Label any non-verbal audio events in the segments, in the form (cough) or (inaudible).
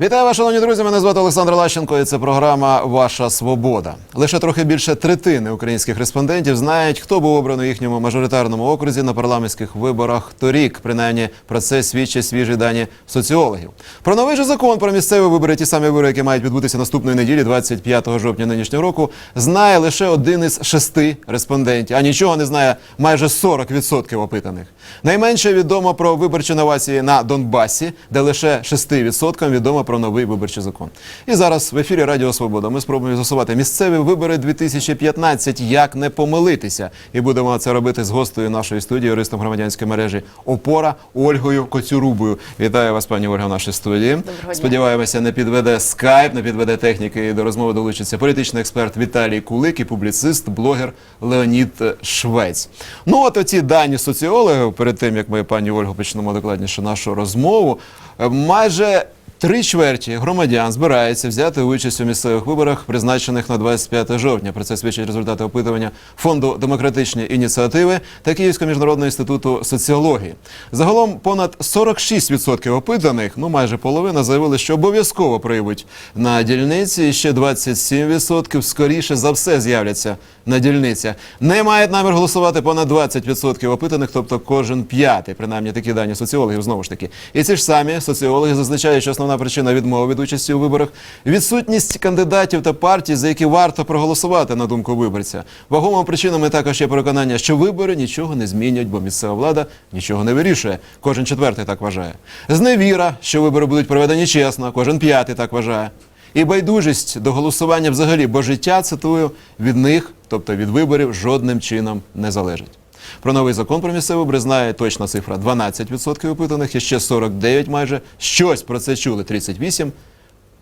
Вітаю вас, шановні друзі. Мене звати Олександр Лащенко. і Це програма Ваша Свобода. Лише трохи більше третини українських респондентів знають, хто був обраний у їхньому мажоритарному окрузі на парламентських виборах торік. Принаймні про це свідчать свіжі дані соціологів. Про новий же закон про місцеві вибори, ті самі вибори, які мають відбутися наступної неділі, 25 жовтня нинішнього року, знає лише один із шести респондентів. А нічого не знає майже 40% опитаних. Найменше відомо про виборчі новації на Донбасі, де лише 6% відомо про новий виборчий закон. І зараз в ефірі Радіо Свобода ми спробуємо з'ясувати місцеві вибори 2015, як не помилитися. І будемо це робити з гостею нашої студії, юристом громадянської мережі Опора Ольгою Коцюрубою. Вітаю вас, пані Ольга, в нашій студії. дня. Сподіваємося, не підведе скайп, не підведе техніки. І до розмови долучиться політичний експерт Віталій Кулик і публіцист, блогер Леонід Швець. Ну, от оці дані соціологів, перед тим як ми, пані Ольго, почнемо докладніше нашу розмову, е, майже. Три чверті громадян збираються взяти участь у місцевих виборах, призначених на 25 жовтня. Про це свідчать результати опитування фонду демократичні ініціативи та Київського міжнародного інституту соціології. Загалом понад 46% опитаних, ну майже половина, заявили, що обов'язково приймуть на дільниці. І ще 27% скоріше за все з'являться на дільницях. Не мають намір голосувати понад 20% опитаних, тобто кожен п'ятий, принаймні такі дані соціологів знову ж таки. І ці ж самі соціологи зазначають, що основна причина відмови від участі у виборах відсутність кандидатів та партій, за які варто проголосувати на думку виборця. Вагомими причинами також є переконання, що вибори нічого не змінять, бо місцева влада нічого не вирішує. Кожен четвертий так вважає. Зневіра, що вибори будуть проведені чесно, кожен п'ятий так вважає. І байдужість до голосування взагалі, бо життя, цитую, від них, тобто від виборів, жодним чином не залежить. Про новий закон про місцеві вибори знає точна цифра 12% опитаних, і ще 49 майже. Щось про це чули 38,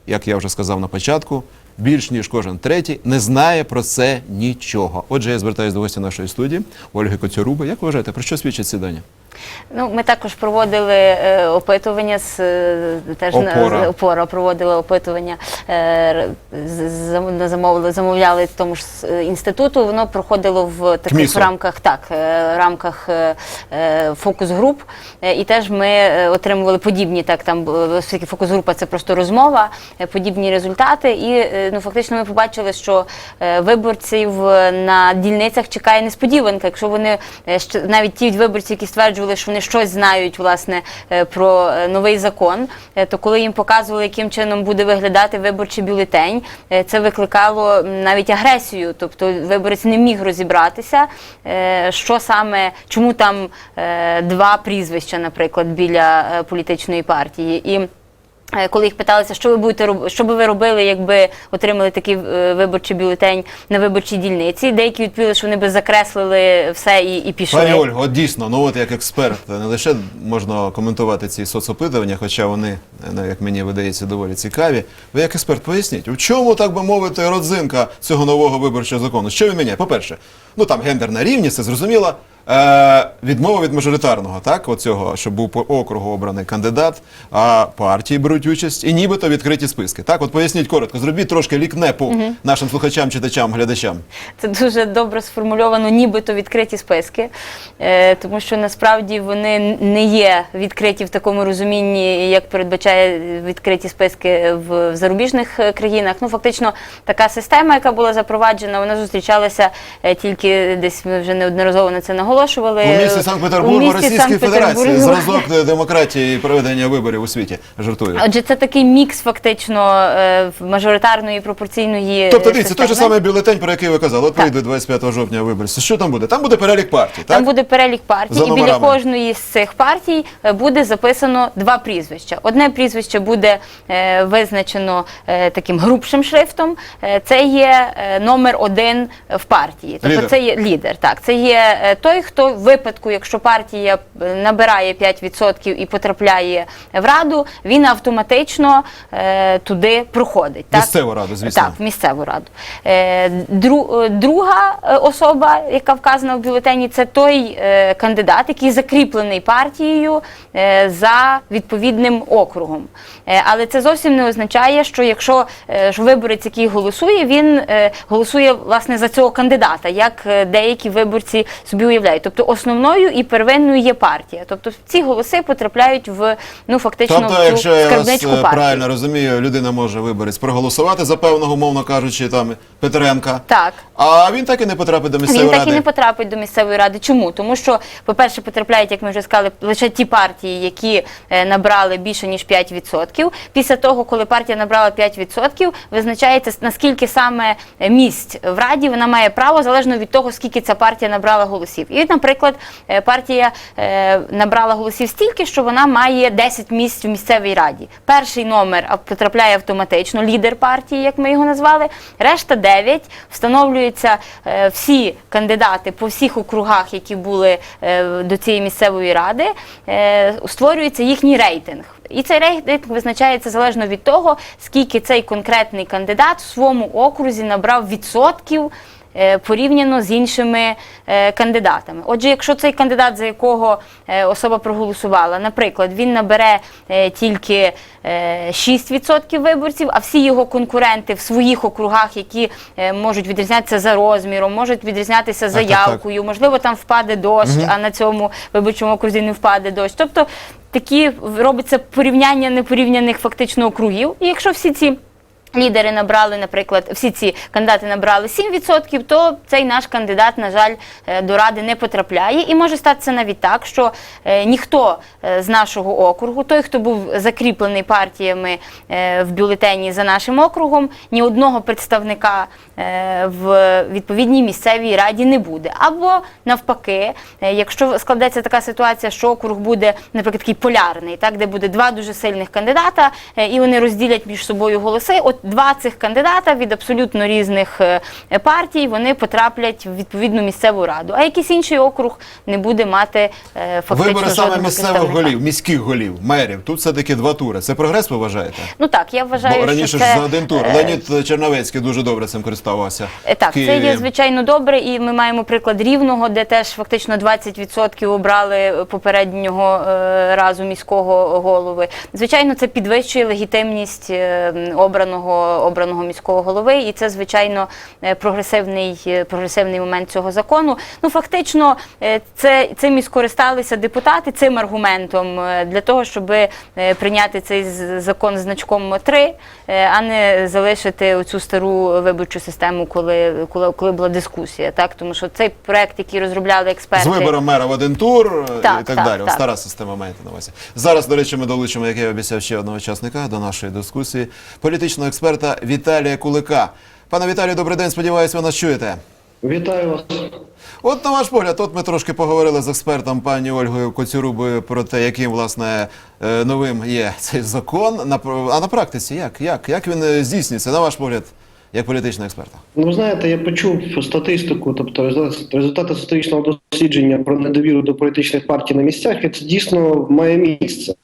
як я вже сказав на початку, більш ніж кожен третій не знає про це нічого. Отже, я звертаюся до гостя нашої студії Ольги Коцюруби. Як вважаєте, про що свідчать ці дані? Ну, ми також проводили е, опитування з е, теж на- Опора. з- опора проводила опитування, е, замовили, замовляли тому ж інституту. Воно проходило в таких КМІСу. рамках, так, рамках фокус-груп. Е, І теж ми отримували подібні, так там оскільки фокус-група це просто розмова, е, подібні результати. І е, ну фактично ми побачили, що е, виборців на дільницях чекає несподіванка. Якщо вони е, навіть ті виборці, які стверджували, що вони щось знають власне е, про е, новий закон, е, то коли їм показували, яким чином буде виглядати виборчий бюлетень, це викликало навіть агресію. Тобто виборець не міг розібратися, що саме, чому там два прізвища, наприклад, біля політичної партії. І Коли їх питалися, що ви будете роб- що би ви робили, якби отримали такий е, виборчий бюлетень на виборчій дільниці, деякі відповіли, що вони би закреслили все і, і пішли. Пані Ольго, от дійсно, ну от як експерт, не лише можна коментувати ці соцопитування, хоча вони, ну, як мені видається, доволі цікаві. Ви як експерт поясніть, у чому, так би мовити, родзинка цього нового виборчого закону? Що він міняє? По-перше, ну там гендерна рівність, це зрозуміло. Е, відмова від мажоритарного, так, оцього, щоб був по округу обраний кандидат, а партії беруть участь і нібито відкриті списки. Так, от поясніть коротко, зробіть трошки лікнепу нашим слухачам, читачам, глядачам. Це дуже добре сформульовано, нібито відкриті списки, е, тому що насправді вони не є відкриті в такому розумінні, як передбачає відкриті списки в, в зарубіжних е, країнах. Ну фактично, така система, яка була запроваджена, вона зустрічалася е, тільки десь. Ми вже неодноразово на це наголошували. У місті Санкт-Петербургу місті Російської Федерації зразок демократії і проведення виборів у світі. Жартую. Отже, це такий мікс фактично е, мажоритарної пропорційної. Тобто е, дивіться, той же самий бюлетень, про який ви казали, от прийде 25 жовтня виборці. Що там буде? Там буде перелік партій, так? Там буде перелік партій, За і біля кожної з цих партій е, буде записано два прізвища. Одне прізвище буде е, визначено е, таким грубшим шрифтом. Е, це є е, номер один в партії. Тобто Лідер. це є лідер. Так, це є е, той, хто в випадку, якщо партія е, набирає 5% і потрапляє в раду, він автоматично е, туди проходить. Так? Місцеву раду, звісно. Так, в місцеву раду. Е, дру- е, друга е, особа, яка вказана в бюлетені, це той е, кандидат, який закріплений партією е, за відповідним округом. Е, але це зовсім не означає, що якщо е, ж виборець, який голосує, він е, голосує власне за цього кандидата, як деякі виборці собі уявляють. Людей. Тобто основною і первинною є партія. Тобто ці голоси потрапляють в ну фактично Тобто, в цю якщо я вас е, партії. правильно розумію, людина може виборець проголосувати за певного, мовно кажучи, там Петренка. Так. А він так і не потрапить до місцевої Він так і не потрапить до місцевої ради. Чому? Тому що, по-перше, потрапляють, як ми вже сказали, лише ті партії, які е, набрали більше ніж 5%. Після того, коли партія набрала 5%, визначається наскільки саме місць в раді вона має право залежно від того, скільки ця партія набрала голосів. І, наприклад, е, партія е, набрала голосів стільки, що вона має 10 місць в місцевій раді. Перший номер потрапляє автоматично, лідер партії, як ми його назвали. Решта 9 встановлюються е, всі кандидати по всіх округах, які були до цієї місцевої ради, створюється їхній рейтинг. І цей рейтинг визначається залежно від того, скільки цей конкретний кандидат в своєму окрузі набрав відсотків порівняно з іншими е, кандидатами. Отже, якщо цей кандидат, за якого е, особа проголосувала, наприклад, він набере е, тільки е, 6% виборців, а всі його конкуренти в своїх округах, які е, можуть відрізнятися за розміром, можуть відрізнятися за Так, так, так. явкою, можливо, там впаде дощ, а на цьому виборчому окрузі не впаде дощ. Тобто такі робиться порівняння непорівняних фактично округів. І якщо всі ці лідери набрали, наприклад, всі ці кандидати набрали 7%, то цей наш кандидат, на жаль, е, до ради не потрапляє. І може статися навіть так, що е, ніхто е, з нашого округу, той, хто був закріплений партіями в бюлетені за нашим округом, ні одного представника в відповідній місцевій раді не буде. Або навпаки, якщо складеться така ситуація, що округ буде, наприклад, такий полярний, так, де буде два дуже сильних кандидата, і вони розділять між собою голоси. От два цих кандидата від абсолютно різних е, партій вони потраплять в відповідну місцеву раду. А якийсь інший округ не буде мати е, фактично Вибори саме місцевих голів, міських голів, мерів. Тут все-таки два тури. Це прогрес, ви вважаєте? Ну так, я вважаю, Бо раніше що ж за один тур. е, Леонід Черновецький дуже добре цим користувався. Так, це є звичайно добре, і ми маємо приклад рівного, де теж фактично 20% обрали попереднього разу міського голови. Звичайно, це підвищує легітимність обраного обраного міського голови, і це звичайно е, прогресивний е, прогресивний момент цього закону. Ну фактично, е, це цим і скористалися депутати цим аргументом для того, щоб прийняти цей закон з значком 3, е, а не залишити оцю стару виборчу систему, коли, коли, коли була дискусія. Так? Тому що цей проект, який розробляли експерти З вибором мера в один тур Так, і так, так, далі. так. Стара система маєте на увазі. Зараз, до речі, ми долучимо, як я обіцяв, ще одного учасника до нашої дискусії, політичного експерта Віталія Кулика. Пане Віталію, добрий день. Сподіваюся, ви нас чуєте. Вітаю вас. От на ваш погляд, от ми трошки поговорили з експертом пані Ольгою Коцюрубою про те, яким власне е, новим є цей закон. А на практиці як? Як? Як він е, здійснюється, на ваш погляд, як політичного експерта? Ну, знаєте, я почув статистику, тобто результати статистичного дослідження про недовіру до політичних партій на місцях, і це дійсно має місце,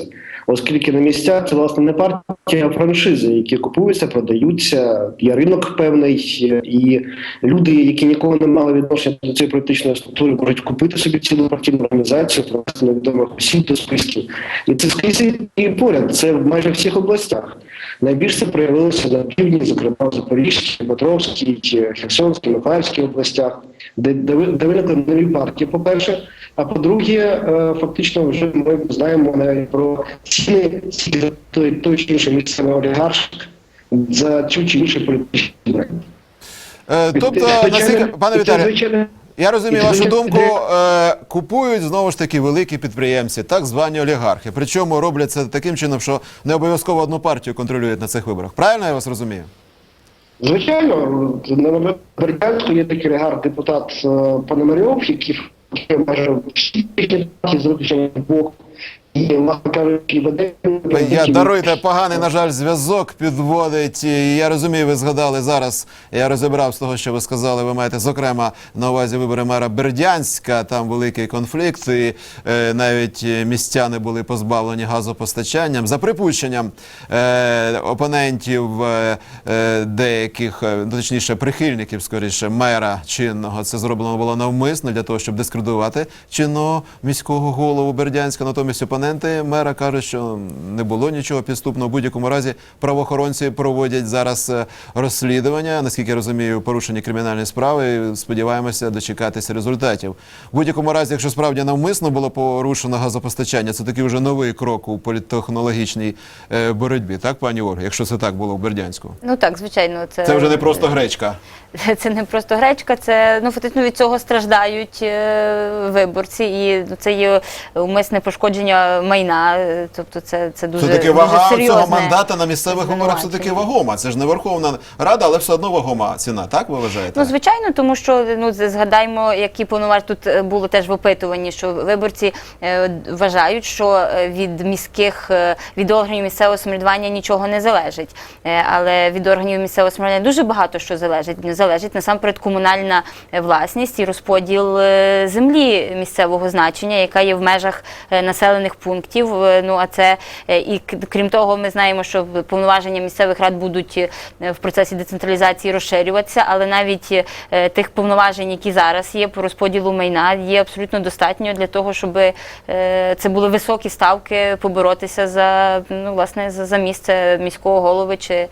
оскільки на місцях це власне не партія, а франшизи, які купуються, продаються. Є ринок певний, і люди, які ніколи не мали відношення до цієї політичної структури, можуть купити собі цілу партійну організацію, провести невідомих осіб до списків. І це скрізь і поряд. Це в майже всіх областях. Найбільше це проявилося на півдні, зокрема в Запорізькій, Дмитровській, Херсонській, Михайлівській областях, де, де, де виникли нові партії, по-перше. А по-друге, е, фактично вже ми знаємо навіть про ціни той, той чи інший місцевий олігарх за цю чи іншу політичну. Е, тобто, наскільки, пане Віталію, Я розумію вашу думку. Е, купують знову ж таки великі підприємці, так звані олігархи. Причому роблять це таким чином, що не обов'язково одну партію контролюють на цих виборах. Правильно я вас розумію? Звичайно, на Бердянську є такий олігарх депутат е, Пономарьов, який майже всі партії з виключенням двох і, власне кажучи, веде. Я даруйте поганий, на жаль, зв'язок підводить. І Я розумію, ви згадали зараз. Я розібрав з того, що ви сказали. Ви маєте зокрема на увазі вибори мера Бердянська. Там великий конфлікт, і е, навіть е, містяни були позбавлені газопостачанням за припущенням е, опонентів е, е, деяких, е, точніше, прихильників, скоріше, мера чинного. Це зроблено було навмисно для того, щоб дискредитувати чинного міського голову Бердянська. Натомість опоненти опоненти мера кажуть, що не було нічого підступного. В будь-якому разі правоохоронці проводять зараз е, розслідування. Наскільки я розумію, порушені кримінальні справи. Сподіваємося дочекатися результатів. В будь-якому разі, якщо справді навмисно було порушено газопостачання, це такий вже новий крок у політтехнологічній е, боротьбі. Так, пані Ольга, якщо це так було в Бердянську. Ну так, звичайно, це Це вже не просто гречка. (laughs) Це не просто гречка, це ну фактично від цього страждають е, виборці, і це є умисне пошкодження майна. е, Тобто, це, це дуже Все таки дуже вага цього мандата на місцевих виборах все таки вагома. Це ж не Верховна Рада, але все одно вагома ціна. Так ви вважаєте? Ну, звичайно, тому що ну з- згадаймо, які повноваження тут е, було теж в опитуванні, що виборці е, вважають, що е, від міських від органів місцевого самоврядування нічого не залежить. Е, Але від органів місцевого самоврядування дуже багато що залежить. Залежить насамперед комунальна власність і розподіл землі місцевого значення, яка є в межах населених пунктів. Е, Ну а це е, і крім того, ми знаємо, що повноваження місцевих рад будуть е, в процесі децентралізації розширюватися, але навіть тих повноважень, які зараз є по розподілу майна, є абсолютно достатньо для того, щоб це були високі ставки поборотися за ну власне за, місце міського голови чи,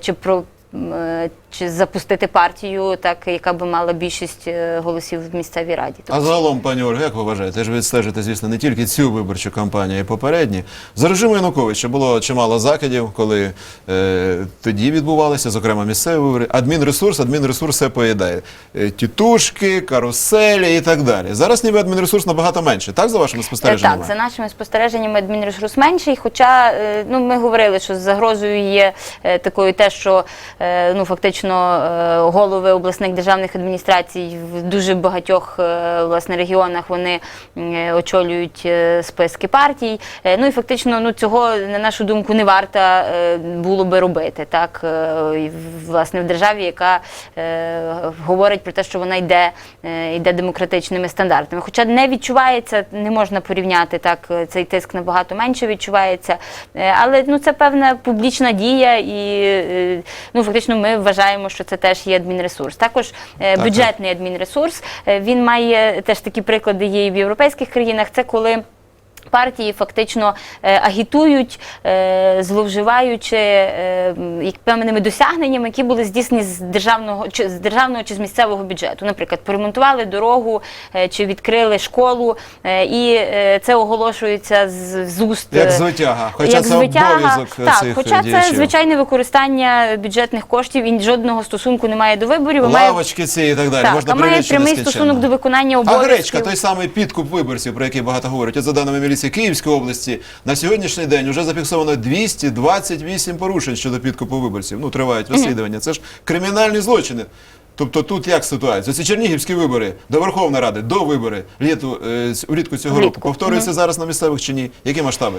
чи про. Е, Чи запустити партію, так яка би мала більшість е, голосів в місцевій раді? А загалом, пані Ольга, як ви вважаєте? ж ви відстежите, звісно, не тільки цю виборчу кампанію, а й попередні. За режиму Януковича було чимало закидів, коли е, тоді відбувалися, зокрема місцеві вибори. Адмінресурс, адмінресурс все поїдає. Е, тітушки, каруселі і так далі. Зараз ніби адмінресурс набагато менше. Так за вашими Е, спостереженнями? Так, за нашими спостереженнями адмінресурс менший. Хоча е, ну ми говорили, що з загрозою є е, такою те, що ну фактично е, голови обласних державних адміністрацій в дуже багатьох е, власне регіонах вони е, очолюють е, списки партій. Е, Ну і фактично, ну цього на нашу думку не варто е, було би робити. Так е, власне в державі, яка е, говорить про те, що вона йде, е, йде демократичними стандартами. Хоча не відчувається, не можна порівняти так. е, Цей тиск набагато менше відчувається. Е, Але ну це певна публічна дія, і е, ну фактично ми вважаємо, що це теж є адмінресурс. Також е, бюджетний адмінресурс. е, Він має теж такі приклади є і в європейських країнах. Це коли. Партії фактично е, агітують, е, зловживаючи е, певними досягненнями, які були здійснені з державного чи з державного чи з місцевого бюджету. Наприклад, поремонтували дорогу чи відкрили школу, і це оголошується з, з уст Як звитяга. Хоча як це обов'язок так, хоча діячів. це звичайне використання бюджетних коштів і жодного стосунку немає до виборів. а має- Лавочки ці і так далі. так, Можна а має прямий стосунок до виконання А гречка, той самий підкуп виборців, про який багато говорять. За даними міліції Київської області, на сьогоднішній день вже зафіксовано 228 порушень щодо підкупу виборців. Ну, тривають розслідування. Це ж кримінальні злочини. Тобто тут як ситуація? Ці чернігівські вибори до Верховної Ради, до вибори літу, е, влітку цього року. Повторюються зараз на місцевих чи ні? Які масштаби?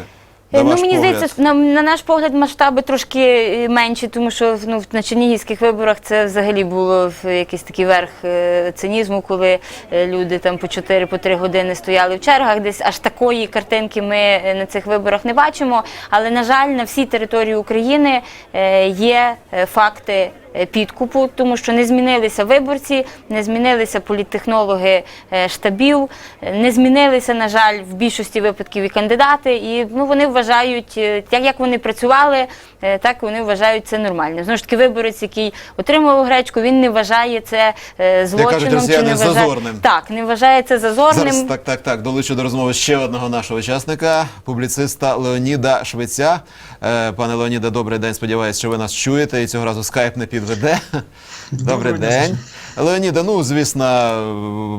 Е, На Ну, ваш мені погляд? здається, на, на наш погляд, масштаби трошки е, менші, тому що ну, на чернігівських виборах це взагалі було якийсь такий верх е, цинізму, коли люди там по 4 по 3 години стояли в чергах. Десь аж такої картинки ми на цих виборах не бачимо. Але на жаль, на всій території України є факти. Е, Підкупу, тому що не змінилися виборці, не змінилися політтехнологи е, штабів, е, не змінилися, на жаль, в більшості випадків і кандидати. І ну вони вважають, як вони працювали, так вони вважають це нормально. Знову ж таки, виборець, який отримував гречку, він не вважає це злочином росіяни, чи не вважає зазорним. так, не вважає це зазорним. Зараз так, так, так. Долучу до розмови ще одного нашого учасника, публіциста Леоніда Швеця. Пане Леоніда, добрий день. Сподіваюсь, що ви нас чуєте і цього разу скайп не підведе. Добрий день. Леоніда, ну звісно,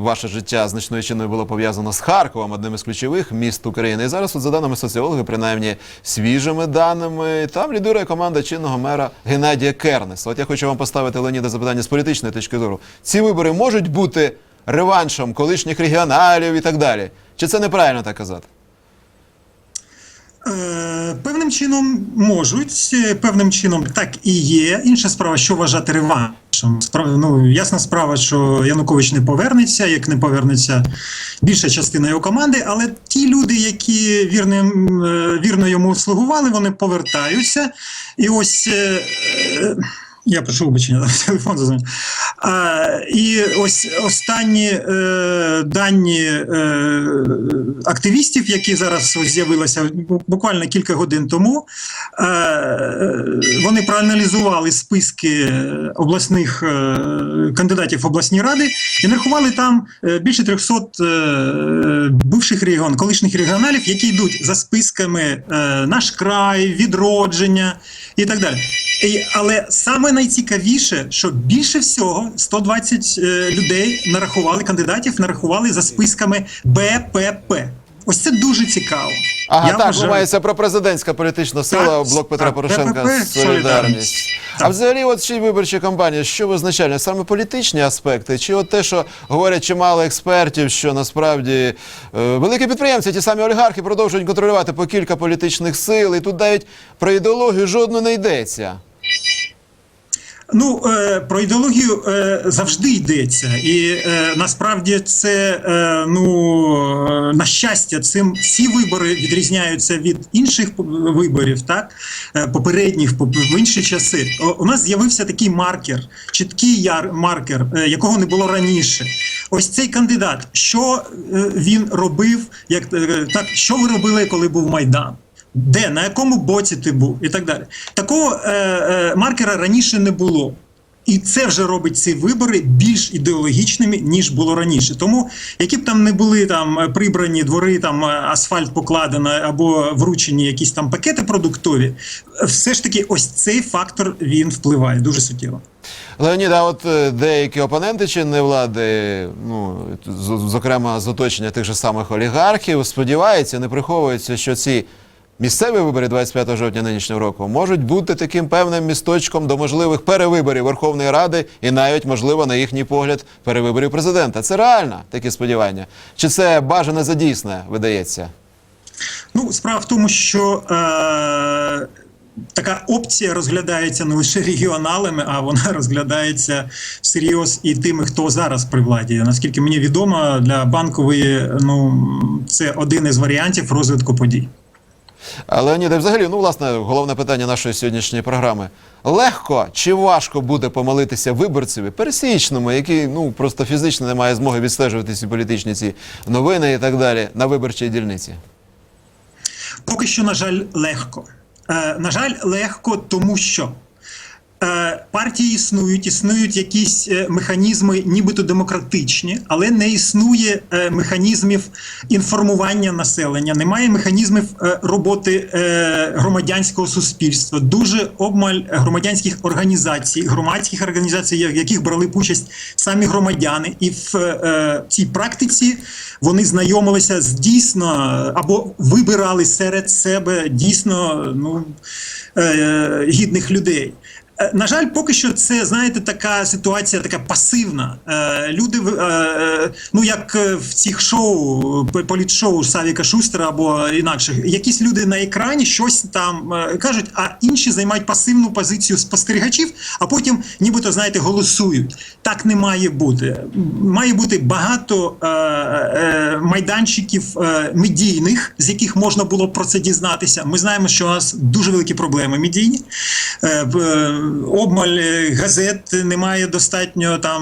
ваше життя значною чиною було пов'язано з Харковом, одним із ключових міст України. І зараз, от за даними соціологів, принаймні свіжими даними, там лідирує команда чинного мера Геннадія Кернеса. От я хочу вам поставити Леоніда запитання з політичної точки зору. Ці вибори можуть бути реваншом колишніх регіоналів і так далі. Чи це неправильно так казати? Е, Певним чином можуть, е, певним чином так і є. Інша справа, що вважати реваншем. Ну, ясна справа, що Янукович не повернеться, як не повернеться більша частина його команди, але ті люди, які вірно, е, вірно йому слугували, вони повертаються. І ось. Я прошу вибачення, (laughs) телефон зазвонив. І ось останні е, дані е, активістів, які зараз з'явилися буквально кілька годин тому, е, вони проаналізували списки обласних е, кандидатів в обласні ради і нарахували там е, більше 300 е, бивших регіон, колишніх регіоналів, які йдуть за списками е, наш край, відродження і так далі. І, але саме найцікавіше, що більше всього 120 е, людей нарахували кандидатів, нарахували за списками БПП. Ось це дуже цікаво. Ага, Я так, вважаю- мається пропрезидентська політична сила, Так, блок Петра так, Порошенка, БПП, Солідарність. «Солідарність». А взагалі, от ще й виборча кампанія, що визначальне? Саме політичні аспекти, чи от те, що говорять чимало експертів, що насправді е, великі підприємці, ті самі олігархи, продовжують контролювати по кілька політичних сил, і тут навіть про ідеологію жодно не йдеться. Ну е, про ідеологію е, завжди йдеться, і е, насправді це ну на щастя, цим всі вибори відрізняються від інших виборів, так попередніх поп- в інші часи. У нас з'явився такий маркер, чіткий маркер, якого не було раніше. Ось цей кандидат, що він робив, як так, що ви робили, коли був майдан? Де, на якому боці ти був, і так далі. Такого е, е, маркера раніше не було. І це вже робить ці вибори більш ідеологічними, ніж було раніше. Тому, які б там не були там е, прибрані двори, там е, асфальт покладено або вручені якісь там пакети продуктові, все ж таки, ось цей фактор він впливає дуже суттєво. Леонід, а от е, деякі опоненти чинної влади, ну зокрема з оточення тих же самих олігархів, сподіваються, не приховуються, що ці місцеві вибори 25 жовтня нинішнього року можуть бути таким певним місточком до можливих перевиборів Верховної Ради і навіть, можливо, на їхній погляд, перевиборів президента. Це реально такі сподівання? Чи це бажане за дійсне видається? Ну, справа в тому, що е, така опція розглядається не лише регіоналами, а вона (laughs) розглядається всерйоз і тими, хто зараз при владі. Наскільки мені відомо, для банкової ну це один із варіантів розвитку подій. Леоніде, взагалі, ну, власне, головне питання нашої сьогоднішньої програми. Легко чи важко буде помилитися виборцеві, пересічному, який ну просто фізично не має змоги відстежувати ці політичні ці новини і так далі на виборчій дільниці? Поки що, на жаль, легко. Е, на жаль, легко, тому що партії існують, існують якісь е, механізми, нібито демократичні, але не існує е, механізмів інформування населення, немає механізмів е, роботи е, громадянського суспільства. Дуже обмаль громадянських організацій, громадських організацій, в яких брали участь самі громадяни, і в е, цій практиці вони знайомилися з дійсно або вибирали серед себе дійсно ну, е, гідних людей. Е, На жаль, поки що це знаєте така ситуація, така пасивна. Е, люди, в- е, ну як е, в цих шоу, політшоу Савіка Шустера або інакших, якісь люди на екрані щось там е, кажуть, а інші займають пасивну позицію спостерігачів, а потім, нібито, знаєте, голосують. Так не має бути. Має бути багато е, е, майданчиків е, медійних, з яких можна було про це дізнатися. Ми знаємо, що у нас дуже великі проблеми медійні. Е, е, обмаль газет немає достатньо там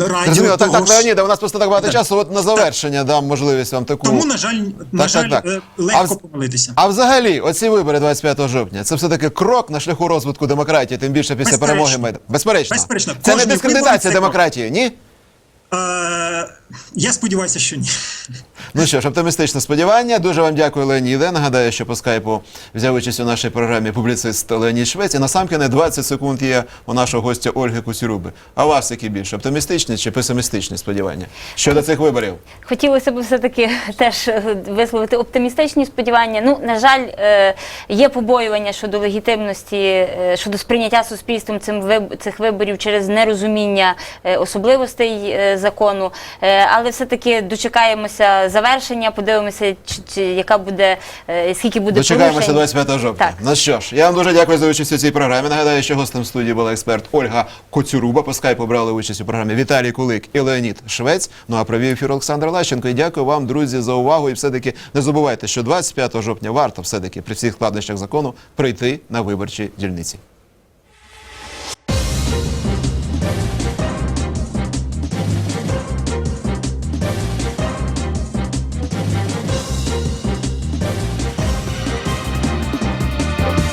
радіо. Так, того так, ж. Леоніде, у нас просто так багато Так. часу. От на завершення дам можливість вам таку. Тому, на жаль, на жаль, так. е, легко А в- помилитися. А взагалі, оці вибори 25 жовтня, це все таки крок на шляху розвитку демократії, тим більше після Безперечно. перемоги Майдану. Безперечно. Безперечно. Це не Кожні вибори дискредитація демократії, ні? Е, я сподіваюся, що ні. Ну що ж, оптимістичне сподівання. Дуже вам дякую, Леоніде. Нагадаю, що по скайпу взяв участь у нашій програмі публіцист Леонід Швець. І насамкіне 20 секунд є у нашого гостя Ольги Кусіруби. А у вас які більше оптимістичні чи песимістичні сподівання щодо цих виборів? Хотілося б все-таки теж е, висловити оптимістичні сподівання. Ну, на жаль, е, є побоювання щодо легітимності, е, щодо сприйняття суспільством цим цих виборів через нерозуміння особливостей закону. Але все-таки дочекаємося завершення, подивимося, чи, чи яка буде, е, скільки буде Дочекаємося порушень. 25 жовтня. Так. Ну що ж, я вам дуже дякую за участь у цій програмі. Нагадаю, що гостем студії була експерт Ольга Коцюруба. По скайпу брали участь у програмі Віталій Кулик і Леонід Швець. Ну а провів ефір Олександр Лащенко. І дякую вам, друзі, за увагу. І все-таки не забувайте, що 25 жовтня варто все-таки при всіх складнощах закону прийти на виборчі дільниці.